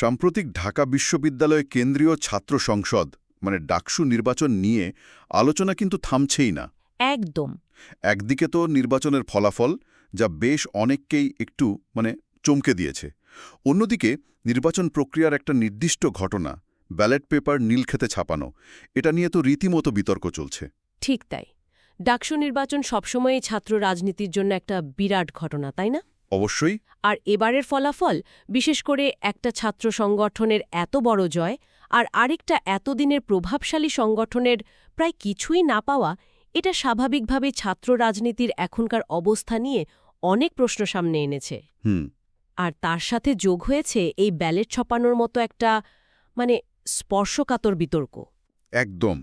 সাম্প্রতিক ঢাকা বিশ্ববিদ্যালয় কেন্দ্রীয় ছাত্র সংসদ মানে ডাকসু নির্বাচন নিয়ে আলোচনা কিন্তু থামছেই না। একদম। একদিকে তো নির্বাচনের ফলাফল যা বেশ অনেককেই একটু মানে চমকে দিয়েছে। অন্যদিকে নির্বাচন প্রক্রিয়ার একটা নির্দিষ্ট ঘটনা ব্যালট পেপার নীলক্ষেতে ছাপানো এটা নিয়ে তো রীতিমতো বিতর্ক চলছে। ঠিক তাই। ডাকসু নির্বাচন সবসময়ই ছাত্র রাজনীতির জন্য একটা বিরাট ঘটনা তাই না? অবশ্যই। আর এবারের ফলাফল বিশেষ করে একটা ছাত্র সংগঠনের এত বড় জয় আর আরেকটা এতদিনের প্রভাবশালী সংগঠনের প্রায় কিছুই না পাওয়া এটা স্বাভাবিকভাবে ছাত্র রাজনীতির এখনকার অবস্থা নিয়ে অনেক প্রশ্ন সামনে এনেছে। হুম। আর তার সাথে যোগ হয়েছে এই ব্যালেট ছপানোর মতো একটা মানে স্পর্শকাতর বিতর্ক। একদম।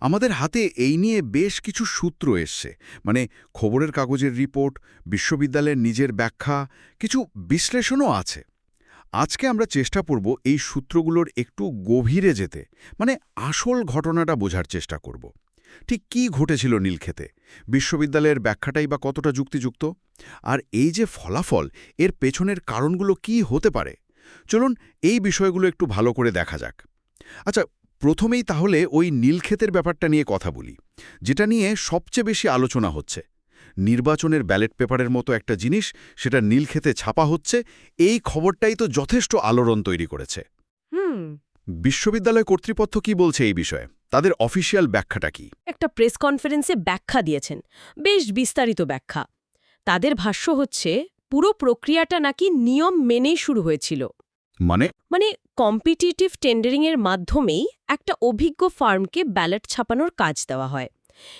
আমাদের হাতে এই নিয়ে বেশ কিছু সূত্র এসছে। মানে খবরের কাগজের রিপোর্ট, বিশ্ববিদ্যালয়ের নিজের ব্যাখ্যা, কিছু বিশ্লেষণও আছে। আজকে আমরা চেষ্টা করব এই সূত্রগুলোর একটু গভীরে যেতে মানে আসল ঘটনাটা বোঝার চেষ্টা করব। ঠিক কি ঘটেছিল নীলক্ষেতে? বিশ্ববিদ্যালয়ের ব্যাখ্যাটাই বা কতটা যুক্তিযুক্ত? আর এই যে ফলাফল, এর পেছনের কারণগুলো কি হতে পারে? চলুন এই বিষয়গুলো একটু ভালো করে দেখা যাক। আচ্ছা প্রথমেই তাহলে ওই নীলক্ষেতের ব্যাপারটা নিয়ে কথা বলি যেটা নিয়ে সবচেয়ে বেশি আলোচনা হচ্ছে। নির্বাচনের ব্যালট পেপারের মতো একটা জিনিস সেটা নীলক্ষেতে ছাপা হচ্ছে এই খবরটাই তো যথেষ্ট আলোড়ন তৈরি করেছে। হুম। বিশ্ববিদ্যালয় কর্তৃপক্ষ কি বলছে এই বিষয়ে? তাদের অফিসিয়াল ব্যাখ্যাটা কি? একটা প্রেস কনফারেন্সে ব্যাখ্যা দিয়েছেন বেশ বিস্তারিত ব্যাখ্যা। তাদের ভাষ্য হচ্ছে পুরো প্রক্রিয়াটা নাকি নিয়ম মেনেই শুরু হয়েছিল। মানে? মানে কম্পিটিটিভ টেন্ডারিংয়ের মাধ্যমেই একটা অভিজ্ঞ ফার্মকে ব্যালট ছাপানোর কাজ দেওয়া হয়।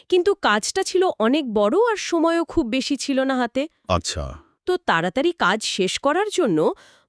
কিন্তু কাজটা ছিল অনেক বড় আর সময়ও খুব বেশি ছিল না হাতে। আচ্ছা। তো তাড়াতাড়ি কাজ শেষ করার জন্য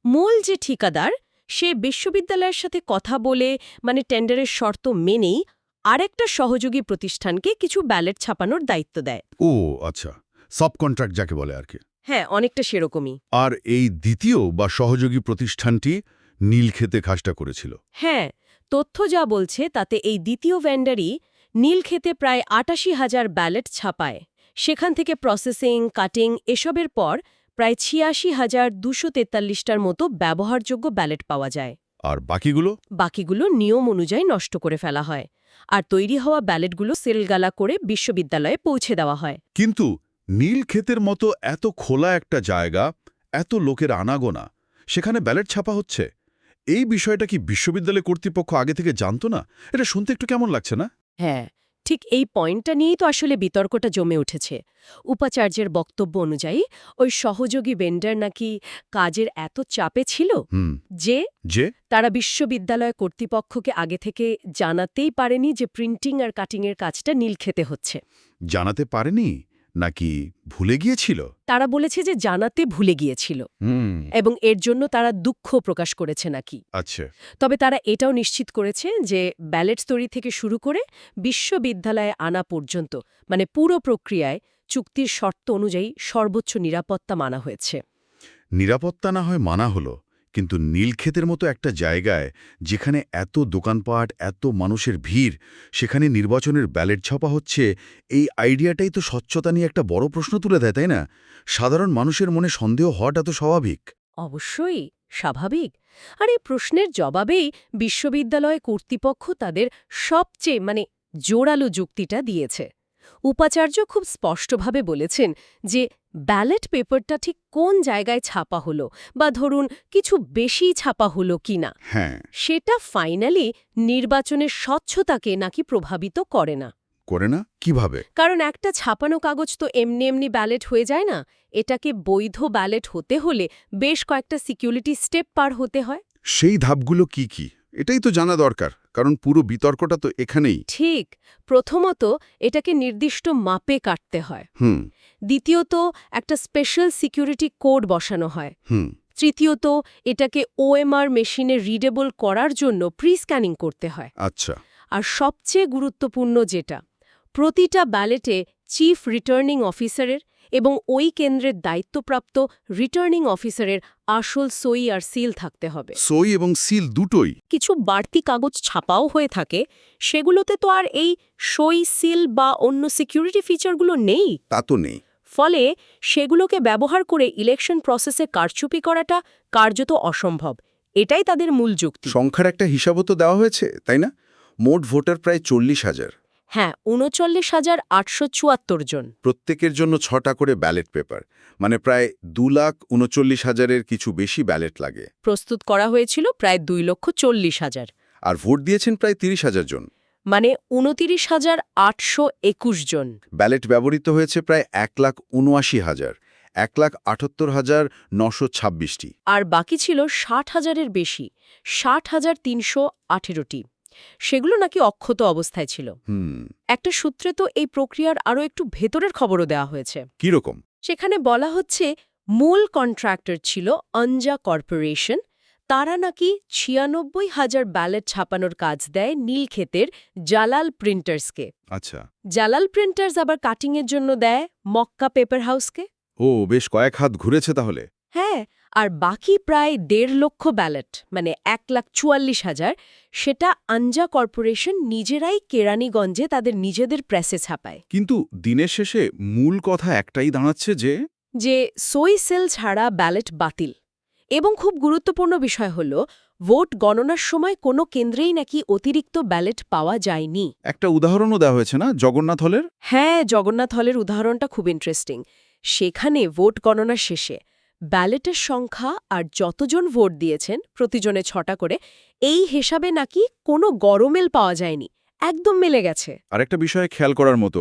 মূল যে ঠিকাদার সে বিশ্ববিদ্যালয়ের সাথে কথা বলে মানে টেন্ডারের শর্ত মেনেই আরেকটা সহযোগী প্রতিষ্ঠানকে কিছু ব্যালেট ছাপানোর দায়িত্ব দেয়। ও আচ্ছা। সব কন্ট্রাক্ট যাকে বলে আর কি। হ্যাঁ অনেকটা সেরকমই। আর এই দ্বিতীয় বা সহযোগী প্রতিষ্ঠানটি নীলক্ষেতে কাজটা করেছিল। হ্যাঁ তথ্য যা বলছে তাতে এই দ্বিতীয় ভেন্ডারই নীলক্ষেতে প্রায় আটাশি হাজার ব্যালেট ছাপায়। সেখান থেকে প্রসেসিং কাটিং এসবের পর প্রায় ছিয়াশি হাজার দুশো তেতাল্লিশটার মতো ব্যবহারযোগ্য ব্যালেট পাওয়া যায়। আর বাকিগুলো? বাকিগুলো নিয়ম অনুযায়ী নষ্ট করে ফেলা হয়। আর তৈরি হওয়া ব্যালেটগুলো সেলগালা করে বিশ্ববিদ্যালয়ে পৌঁছে দেওয়া হয়। কিন্তু নীলক্ষেতের মতো এত খোলা একটা জায়গা এত লোকের আনাগোনা সেখানে ব্যালেট ছাপা হচ্ছে? এই বিষয়টা কি বিশ্ববিদ্যালয় কর্তৃপক্ষ আগে থেকে জানতো না? এটা শুনতে একটু কেমন লাগছে না? হ্যাঁ ঠিক এই পয়েন্টটা নিয়েই তো আসলে বিতর্কটা জমে উঠেছে। উপাচার্যের বক্তব্য অনুযায়ী ওই সহযোগী ভেন্ডার নাকি কাজের এত চাপে ছিল যে যে? তারা বিশ্ববিদ্যালয় কর্তৃপক্ষকে আগে থেকে জানাতেই পারেনি যে প্রিন্টিং আর কাটিংয়ের কাজটা নীল খেতে হচ্ছে। জানাতে পারেনি? নাকি ভুলে গিয়েছিল? তারা বলেছে যে জানাতে ভুলে গিয়েছিল। এবং এর জন্য তারা দুঃখ প্রকাশ করেছে নাকি। আচ্ছা। তবে তারা এটাও নিশ্চিত করেছে যে ব্যালেট তৈরি থেকে শুরু করে বিশ্ববিদ্যালয়ে আনা পর্যন্ত মানে পুরো প্রক্রিয়ায় চুক্তির শর্ত অনুযায়ী সর্বোচ্চ নিরাপত্তা মানা হয়েছে। নিরাপত্তা না হয় মানা হলো? কিন্তু নীলক্ষেতের মতো একটা জায়গায় যেখানে এত দোকানপাট, এত মানুষের ভিড়, সেখানে নির্বাচনের ব্যালেট ছাপা হচ্ছে, এই আইডিয়াটাই তো স্বচ্ছতা নিয়ে একটা বড় প্রশ্ন তুলে দেয়, তাই না? সাধারণ মানুষের মনে সন্দেহ হওয়াটা তো স্বাভাবিক। অবশ্যই, স্বাভাবিক। আর এই প্রশ্নের জবাবেই বিশ্ববিদ্যালয় কর্তৃপক্ষ তাদের সবচেয়ে মানে জোরালো যুক্তিটা দিয়েছে। উপাচার্য খুব স্পষ্টভাবে বলেছেন যে ব্যালেট পেপারটা ঠিক কোন জায়গায় ছাপা হলো বা ধরুন কিছু বেশি ছাপা হলো কিনা। হ্যাঁ। সেটা ফাইনালি নির্বাচনের স্বচ্ছতাকে নাকি প্রভাবিত করে না। করে না? কীভাবে? কারণ একটা ছাপানো কাগজ তো এমনি এমনি ব্যালেট হয়ে যায় না। এটাকে বৈধ ব্যালেট হতে হলে বেশ কয়েকটা সিকিউরিটি স্টেপ পার হতে হয়। সেই ধাপগুলো কি কি? এটাই তো জানা দরকার কারণ পুরো বিতর্কটা তো এখানেই। ঠিক প্রথমত এটাকে নির্দিষ্ট মাপে কাটতে হয়। হুম। দ্বিতীয়ত একটা স্পেশাল সিকিউরিটি কোড বসানো হয়। হুম। তৃতীয়ত এটাকে ওএমআর মেশিনে রিডেবল করার জন্য প্রি স্ক্যানিং করতে হয়। আচ্ছা। আর সবচেয়ে গুরুত্বপূর্ণ যেটা প্রতিটা ব্যালেটে চিফ রিটার্নিং অফিসারের এবং ওই কেন্দ্রের দায়িত্বপ্রাপ্ত রিটার্নিং অফিসারের আসল সই আর সিল থাকতে হবে। সই এবং সিল দুটোই। কিছু বাড়তি কাগজ ছাপাও হয়ে থাকে সেগুলোতে তো আর এই সই সিল বা অন্য সিকিউরিটি ফিচারগুলো নেই। তা তো নেই। ফলে সেগুলোকে ব্যবহার করে ইলেকশন প্রসেসে কারচুপি করাটা কার্যত অসম্ভব। এটাই তাদের মূল যুক্তি। সংখ্যার একটা হিসাবও তো দেওয়া হয়েছে তাই না? মোট ভোটার প্রায় চল্লিশ হাজার। হ্যাঁ উনচল্লিশ হাজার আটশো চুয়াত্তর জন। প্রত্যেকের জন্য ছটা করে ব্যালেট পেপার মানে প্রায় দু লাখ উনচল্লিশ হাজারের কিছু বেশি ব্যালেট লাগে। প্রস্তুত করা হয়েছিল প্রায় দুই লক্ষ চল্লিশ হাজার। আর ভোট দিয়েছেন প্রায় তিরিশ হাজার জন। মানে উনতিরিশ হাজার আটশো একুশ জন। ব্যালেট ব্যবহৃত হয়েছে প্রায় এক লাখ উনআশি হাজার এক লাখ আটাত্তর হাজার নশো ছাব্বিশটি। আর বাকি ছিল ষাট হাজারের বেশি ষাট হাজার তিনশো আঠেরোটি। সেগুলো নাকি অক্ষত অবস্থায় ছিল। একটা সূত্রে তো এই প্রক্রিয়ার আরও একটু ভেতরের খবরও দেওয়া হয়েছে। কীরকম? সেখানে বলা হচ্ছে মূল কন্ট্রাক্টর ছিল অঞ্জা কর্পোরেশন। তারা নাকি ছিয়ানব্বই হাজার ব্যালেট ছাপানোর কাজ দেয় নীলক্ষেতের জালাল প্রিন্টার্সকে। আচ্ছা। জালাল প্রিন্টার্স আবার কাটিংয়ের জন্য দেয় মক্কা পেপার হাউসকে। ও বেশ কয়েক হাত ঘুরেছে তাহলে। হ্যাঁ আর বাকি প্রায় দেড় লক্ষ ব্যালেট মানে এক লাখ চুয়াল্লিশ হাজার সেটা আঞ্জা কর্পোরেশন নিজেরাই কেরানীগঞ্জে তাদের নিজেদের প্রেসে ছাপায়। কিন্তু দিনের শেষে মূল কথা একটাই দাঁড়াচ্ছে যে যে সই সেল ছাড়া ব্যালেট বাতিল। এবং খুব গুরুত্বপূর্ণ বিষয় হল ভোট গণনার সময় কোনো কেন্দ্রেই নাকি অতিরিক্ত ব্যালেট পাওয়া যায়নি। একটা উদাহরণও দেওয়া হয়েছে না জগন্নাথ হলের? হ্যাঁ জগন্নাথ হলের উদাহরণটা খুব ইন্টারেস্টিং সেখানে ভোট গণনার শেষে ব্যালেটের সংখ্যা আর যতজন ভোট দিয়েছেন প্রতিজনে ছটা করে এই হিসাবে নাকি কোনো গরমেল পাওয়া যায়নি। একদম মেলে গেছে। আরেকটা বিষয়ে খেয়াল করার মতো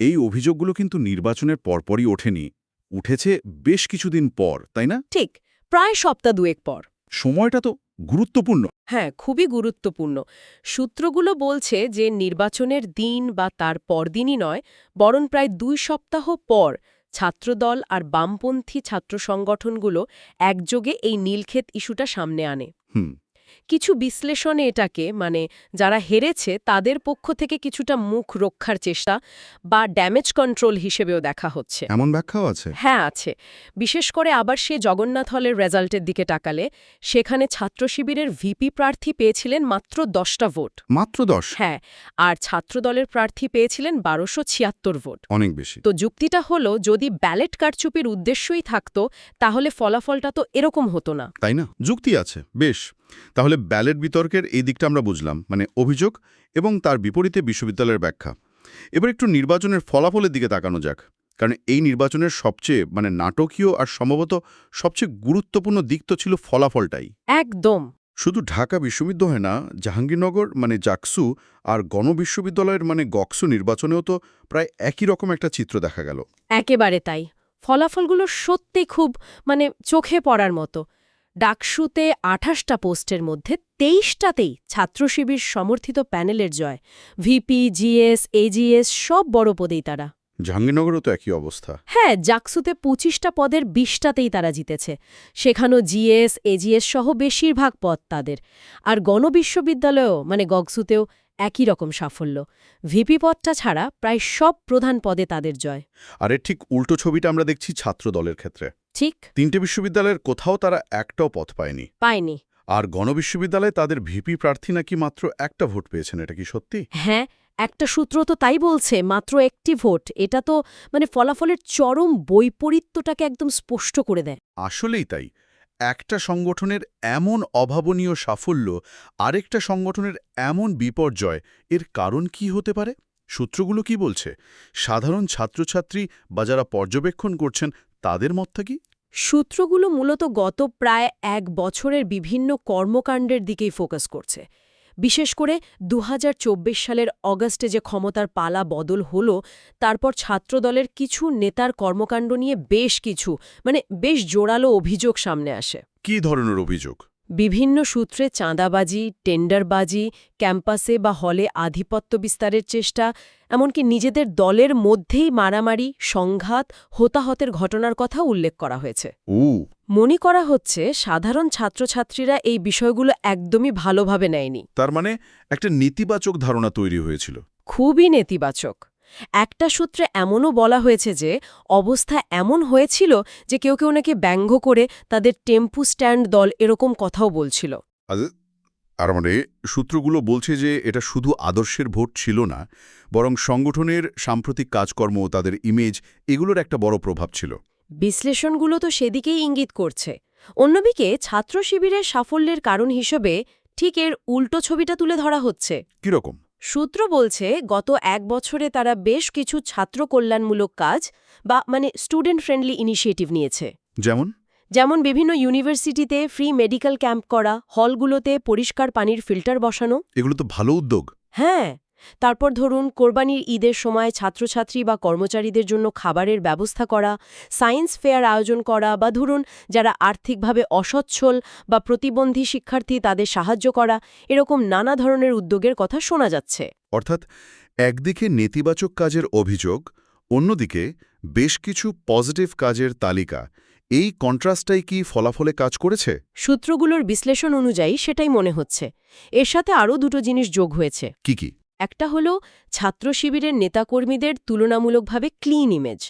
এই অভিযোগগুলো কিন্তু নির্বাচনের পরপরই ওঠেনি। উঠেছে বেশ কিছুদিন পর তাই না? ঠিক প্রায় সপ্তাহ দুয়েক পর। সময়টা তো গুরুত্বপূর্ণ। হ্যাঁ খুবই গুরুত্বপূর্ণ। সূত্রগুলো বলছে যে নির্বাচনের দিন বা তার পরদিনই নয় বরং প্রায় দুই সপ্তাহ পর ছাত্রদল আর বামপন্থী ছাত্র সংগঠনগুলো একযোগে এই নীলক্ষেত ইস্যুটা সামনে আনে। হুম। কিছু বিশ্লেষণে এটাকে মানে যারা হেরেছে তাদের পক্ষ থেকে কিছুটা মুখ রক্ষার চেষ্টা বা ড্যামেজ কন্ট্রোল হিসেবেও দেখা হচ্ছে। এমন ব্যাখ্যাও আছে? হ্যাঁ আছে। বিশেষ করে আবার সে জগন্নাথ হলের রেজাল্টের দিকে তাকালে সেখানে ছাত্র শিবিরের ভিপি প্রার্থী পেয়েছিলেন মাত্র দশটা ভোট। মাত্র দশ? হ্যাঁ আর ছাত্রদলের প্রার্থী পেয়েছিলেন বারোশো ছিয়াত্তর ভোট। অনেক বেশি। তো যুক্তিটা হলো যদি ব্যালেট কারচুপির উদ্দেশ্যই থাকতো তাহলে ফলাফলটা তো এরকম হতো না। তাই না? যুক্তি আছে বেশ। তাহলে ব্যালেট বিতর্কের এই দিকটা আমরা বুঝলাম মানে অভিযোগ এবং তার বিপরীতে বিশ্ববিদ্যালয়ের ব্যাখ্যা। এবার একটু নির্বাচনের ফলাফলের দিকে তাকানো যাক কারণ এই নির্বাচনের সবচেয়ে মানে নাটকীয় আর সম্ভবত সবচেয়ে গুরুত্বপূর্ণ দিক তো ছিল ফলাফলটাই। একদম। শুধু ঢাকা বিশ্ববিদ্যালয় না জাহাঙ্গীরনগর মানে জাকসু আর গণবিশ্ববিদ্যালয়ের মানে গকসু নির্বাচনেও তো প্রায় একই রকম একটা চিত্র দেখা গেল। একেবারে তাই। ফলাফলগুলো সত্যি খুব মানে চোখে পড়ার মতো। ডাকসুতে আঠাশটা পোস্টের মধ্যে তেইশটাতেই ছাত্রশিবির সমর্থিত প্যানেলের জয়। ভিপি জিএস এজিএস সব বড় পদেই তারা। জাহাঙ্গীরনগরও তো একই অবস্থা। হ্যাঁ জাকসুতে পঁচিশটা পদের বিশটাতেই তারা জিতেছে। সেখানেও জিএস এজিএস সহ বেশিরভাগ পদ তাদের। আর গণবিশ্ববিদ্যালয়েও মানে গগসুতেও একই রকম সাফল্য। ভিপি পদটা ছাড়া প্রায় সব প্রধান পদে তাদের জয়। আর এর ঠিক উল্টো ছবিটা আমরা দেখছি ছাত্র দলের ক্ষেত্রে। ঠিক। তিনটে বিশ্ববিদ্যালয়ের কোথাও তারা একটাও পথ পায়নি। পায়নি। আর গণবিশ্ববিদ্যালয়ে তাদের ভিপি প্রার্থী নাকি মাত্র একটা ভোট পেয়েছেন এটা কি সত্যি? হ্যাঁ একটা সূত্র তো তাই বলছে মাত্র একটি ভোট। এটা তো মানে ফলাফলের চরম বৈপরীত্যটাকে একদম স্পষ্ট করে দেয়। আসলেই তাই। একটা সংগঠনের এমন অভাবনীয় সাফল্য, আরেকটা সংগঠনের এমন বিপর্যয়, এর কারণ কি হতে পারে? সূত্রগুলো কি বলছে? সাধারণ ছাত্রছাত্রী বা যারা পর্যবেক্ষণ করছেন, তাদের মতটা কি? সূত্রগুলো মূলত গত প্রায় এক বছরের বিভিন্ন কর্মকাণ্ডের দিকেই ফোকাস করছে। বিশেষ করে দু হাজার চব্বিশ সালের অগস্টে যে ক্ষমতার পালা বদল হল, তারপর ছাত্রদলের কিছু নেতার কর্মকাণ্ড নিয়ে বেশ কিছু মানে বেশ জোরালো অভিযোগ সামনে আসে। কি ধরনের অভিযোগ? বিভিন্ন সূত্রে চাঁদাবাজি টেন্ডারবাজি ক্যাম্পাসে বা হলে আধিপত্য বিস্তারের চেষ্টা এমনকি নিজেদের দলের মধ্যেই মারামারি সংঘাত হতাহতের ঘটনার কথা উল্লেখ করা হয়েছে। উ মনে করা হচ্ছে সাধারণ ছাত্রছাত্রীরা এই বিষয়গুলো একদমই ভালোভাবে নেয়নি। তার মানে একটা নেতিবাচক ধারণা তৈরি হয়েছিল। খুবই নেতিবাচক। একটা সূত্রে এমনও বলা হয়েছে যে অবস্থা এমন হয়েছিল যে কেউ কেউ নাকি ব্যঙ্গ করে তাদের টেম্পু স্ট্যান্ড দল এরকম কথাও বলছিল। আর মানে সূত্রগুলো বলছে যে এটা শুধু আদর্শের ভোট ছিল না বরং সংগঠনের সাম্প্রতিক কাজকর্ম তাদের ইমেজ এগুলোর একটা বড় প্রভাব ছিল। বিশ্লেষণগুলো তো সেদিকেই ইঙ্গিত করছে। অন্যদিকে ছাত্র শিবিরের সাফল্যের কারণ হিসেবে ঠিক এর উল্টো ছবিটা তুলে ধরা হচ্ছে। কীরকম? সূত্র বলছে গত এক বছরে তারা বেশ কিছু ছাত্র কল্যাণমূলক কাজ বা মানে স্টুডেন্ট ফ্রেন্ডলি ইনিশিয়েটিভ নিয়েছে। যেমন? যেমন বিভিন্ন ইউনিভার্সিটিতে ফ্রি মেডিকেল ক্যাম্প করা হলগুলোতে পরিষ্কার পানির ফিল্টার বসানো। এগুলো তো ভালো উদ্যোগ। হ্যাঁ তারপর ধরুন কোরবানির ঈদের সময় ছাত্রছাত্রী বা কর্মচারীদের জন্য খাবারের ব্যবস্থা করা সায়েন্স ফেয়ার আয়োজন করা বা ধরুন যারা আর্থিকভাবে অসচ্ছল বা প্রতিবন্ধী শিক্ষার্থী তাদের সাহায্য করা এরকম নানা ধরনের উদ্যোগের কথা শোনা যাচ্ছে। অর্থাৎ একদিকে নেতিবাচক কাজের অভিযোগ অন্যদিকে বেশ কিছু পজিটিভ কাজের তালিকা। এই কন্ট্রাস্টটাই কি ফলাফলে কাজ করেছে? সূত্রগুলোর বিশ্লেষণ অনুযায়ী সেটাই মনে হচ্ছে। এর সাথে আরও দুটো জিনিস যোগ হয়েছে। কি কি? একটা হলো ছাত্র শিবিরের নেতাকর্মীদের তুলনামূলকভাবে ক্লিন ইমেজ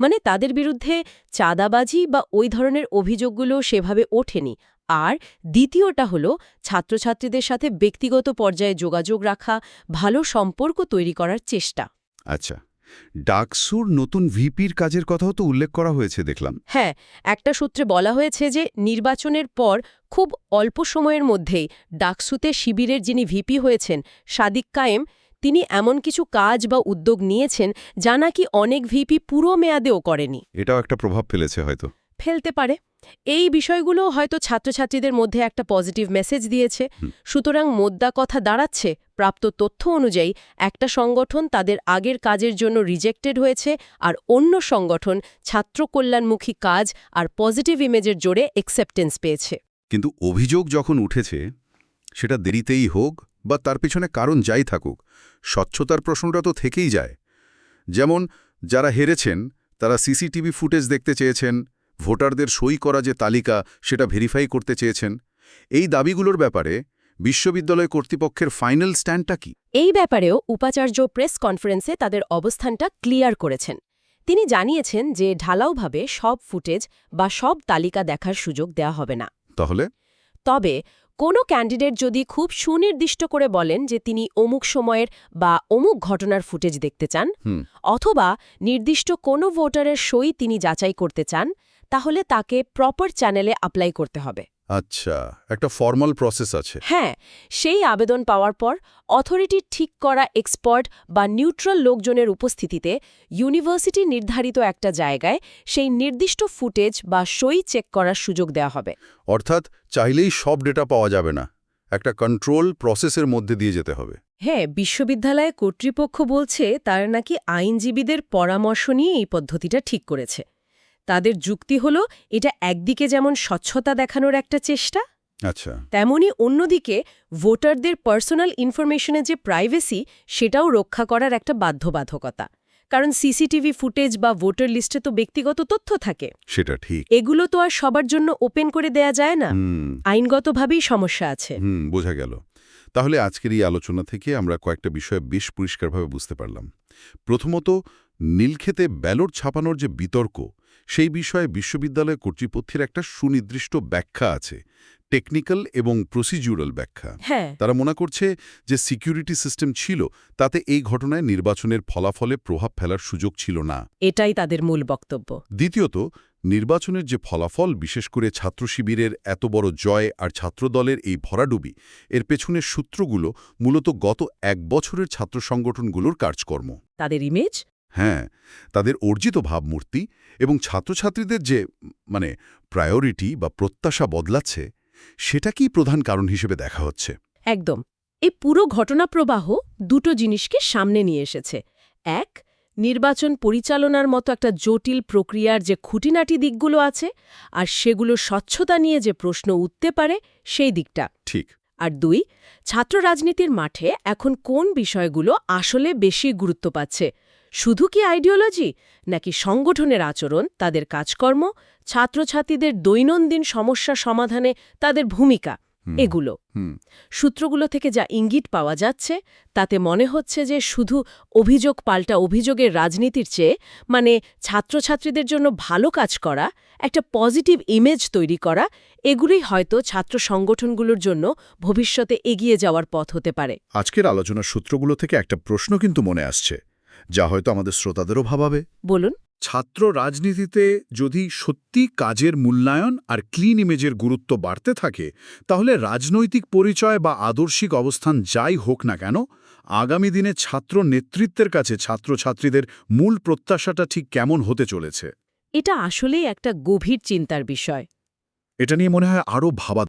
মানে তাদের বিরুদ্ধে চাঁদাবাজি বা ওই ধরনের অভিযোগগুলো সেভাবে ওঠেনি। আর দ্বিতীয়টা হলো ছাত্রছাত্রীদের সাথে ব্যক্তিগত পর্যায়ে যোগাযোগ রাখা ভালো সম্পর্ক তৈরি করার চেষ্টা। আচ্ছা ডাকসুর নতুন ভিপির কাজের কথাও তো উল্লেখ করা হয়েছে দেখলাম। হ্যাঁ একটা সূত্রে বলা হয়েছে যে নির্বাচনের পর খুব অল্প সময়ের মধ্যেই ডাকসুতে শিবিরের যিনি ভিপি হয়েছেন সাদিক কায়েম তিনি এমন কিছু কাজ বা উদ্যোগ নিয়েছেন যা নাকি অনেক ভিপি পুরো মেয়াদেও করেনি। এটাও একটা প্রভাব ফেলেছে হয়তো। ফেলতে পারে। এই বিষয়গুলো হয়তো ছাত্রছাত্রীদের মধ্যে একটা পজিটিভ মেসেজ দিয়েছে। সুতরাং মোদ্দা কথা দাঁড়াচ্ছে প্রাপ্ত তথ্য অনুযায়ী একটা সংগঠন তাদের আগের কাজের জন্য রিজেক্টেড হয়েছে আর অন্য সংগঠন ছাত্র কল্যাণমুখী কাজ আর পজিটিভ ইমেজের জোরে অ্যাকসেপ্টেন্স পেয়েছে। কিন্তু অভিযোগ যখন উঠেছে, সেটা দেরিতেই হোক বা তার পিছনে কারণ যাই থাকুক, স্বচ্ছতার প্রশ্নটা তো থেকেই যায়। যেমন, যারা হেরেছেন, তারা সিসিটিভি ফুটেজ দেখতে চেয়েছেন, ভোটারদের সই করা যে তালিকা, সেটা ভেরিফাই করতে চেয়েছেন। এই দাবিগুলোর ব্যাপারে বিশ্ববিদ্যালয় কর্তৃপক্ষের ফাইনাল স্ট্যান্ডটা কি? এই ব্যাপারেও উপাচার্য প্রেস কনফারেন্সে তাদের অবস্থানটা ক্লিয়ার করেছেন। তিনি জানিয়েছেন যে ঢালাওভাবে সব ফুটেজ বা সব তালিকা দেখার সুযোগ দেয়া হবে না। তাহলে? তবে কোনো ক্যান্ডিডেট যদি খুব সুনির্দিষ্ট করে বলেন যে তিনি অমুক সময়ের বা অমুক ঘটনার ফুটেজ দেখতে চান অথবা নির্দিষ্ট কোনো ভোটারের সই তিনি যাচাই করতে চান তাহলে তাকে প্রপার চ্যানেলে অ্যাপ্লাই করতে হবে। আচ্ছা একটা ফর্মাল প্রসেস আছে। হ্যাঁ সেই আবেদন পাওয়ার পর অথরিটির ঠিক করা এক্সপার্ট বা নিউট্রাল লোকজনের উপস্থিতিতে ইউনিভার্সিটি নির্ধারিত একটা জায়গায় সেই নির্দিষ্ট ফুটেজ বা সই চেক করার সুযোগ দেওয়া হবে। অর্থাৎ চাইলেই সব ডেটা পাওয়া যাবে না। একটা কন্ট্রোল প্রসেসের মধ্যে দিয়ে যেতে হবে। হ্যাঁ বিশ্ববিদ্যালয় কর্তৃপক্ষ বলছে তার নাকি আইনজীবীদের পরামর্শ নিয়ে এই পদ্ধতিটা ঠিক করেছে। তাদের যুক্তি হল এটা একদিকে যেমন স্বচ্ছতা দেখানোর একটা চেষ্টা আচ্ছা। তেমনি অন্যদিকে ভোটারদের পার্সোনাল ইনফরমেশনের যে প্রাইভেসি সেটাও রক্ষা করার একটা বাধ্যবাধকতা। কারণ সিসিটিভি ফুটেজ বা ভোটার লিস্টে তো ব্যক্তিগত তথ্য থাকে। সেটা ঠিক। এগুলো তো আর সবার জন্য ওপেন করে দেয়া যায় না। আইনগতভাবেই সমস্যা আছে। হুম বোঝা গেল। তাহলে আজকের এই আলোচনা থেকে আমরা কয়েকটা বিষয় বেশ পরিষ্কারভাবে বুঝতে পারলাম। প্রথমত নীলক্ষেতে ব্যালট ছাপানোর যে বিতর্ক সেই বিষয়ে বিশ্ববিদ্যালয় কর্তৃপক্ষের একটা সুনির্দিষ্ট ব্যাখ্যা আছে টেকনিক্যাল এবং প্রসিডিউরাল ব্যাখ্যা। হ্যাঁ। তারা মনে করছে যে সিকিউরিটি সিস্টেম ছিল তাতে এই ঘটনায় নির্বাচনের ফলাফলে প্রভাব ফেলার সুযোগ ছিল না। এটাই তাদের মূল বক্তব্য। দ্বিতীয়ত নির্বাচনের যে ফলাফল বিশেষ করে ছাত্র শিবিরের এত বড় জয় আর ছাত্রদলের এই ভরাডুবি এর পেছনের সূত্রগুলো মূলত গত এক বছরের ছাত্র সংগঠনগুলোর কাজকর্ম। তাদের ইমেজ হ্যাঁ তাদের অর্জিত ভাবমূর্তি এবং ছাত্রছাত্রীদের যে মানে প্রায়োরিটি বা প্রত্যাশা বদলাচ্ছে সেটা কি প্রধান কারণ হিসেবে দেখা হচ্ছে। একদম। এই পুরো ঘটনা প্রবাহ দুটো জিনিসকে সামনে নিয়ে এসেছে। এক নির্বাচন পরিচালনার মতো একটা জটিল প্রক্রিয়ার যে খুঁটিনাটি দিকগুলো আছে আর সেগুলো স্বচ্ছতা নিয়ে যে প্রশ্ন উঠতে পারে সেই দিকটা। ঠিক। আর দুই ছাত্র রাজনীতির মাঠে এখন কোন বিষয়গুলো আসলে বেশি গুরুত্ব পাচ্ছে? শুধু কি আইডিওলজি নাকি সংগঠনের আচরণ তাদের কাজকর্ম ছাত্রছাত্রীদের দৈনন্দিন সমস্যা সমাধানে তাদের ভূমিকা এগুলো। সূত্রগুলো থেকে যা ইঙ্গিত পাওয়া যাচ্ছে তাতে মনে হচ্ছে যে শুধু অভিযোগ পাল্টা অভিযোগের রাজনীতির চেয়ে মানে ছাত্রছাত্রীদের জন্য ভালো কাজ করা একটা পজিটিভ ইমেজ তৈরি করা এগুলোই হয়তো ছাত্র সংগঠনগুলোর জন্য ভবিষ্যতে এগিয়ে যাওয়ার পথ হতে পারে। আজকের আলোচনার সূত্রগুলো থেকে একটা প্রশ্ন কিন্তু মনে আসছে। যা হয়তো আমাদের শ্রোতাদেরও ভাবাবে। বলুন। ছাত্র রাজনীতিতে যদি সত্যি কাজের মূল্যায়ন আর ক্লিন ইমেজের গুরুত্ব বাড়তে থাকে তাহলে রাজনৈতিক পরিচয় বা আদর্শিক অবস্থান যাই হোক না কেন আগামী দিনে ছাত্র নেতৃত্বের কাছে ছাত্রছাত্রীদের মূল প্রত্যাশাটা ঠিক কেমন হতে চলেছে? এটা আসলেই একটা গভীর চিন্তার বিষয়। এটা নিয়ে মনে হয় আরও ভাবা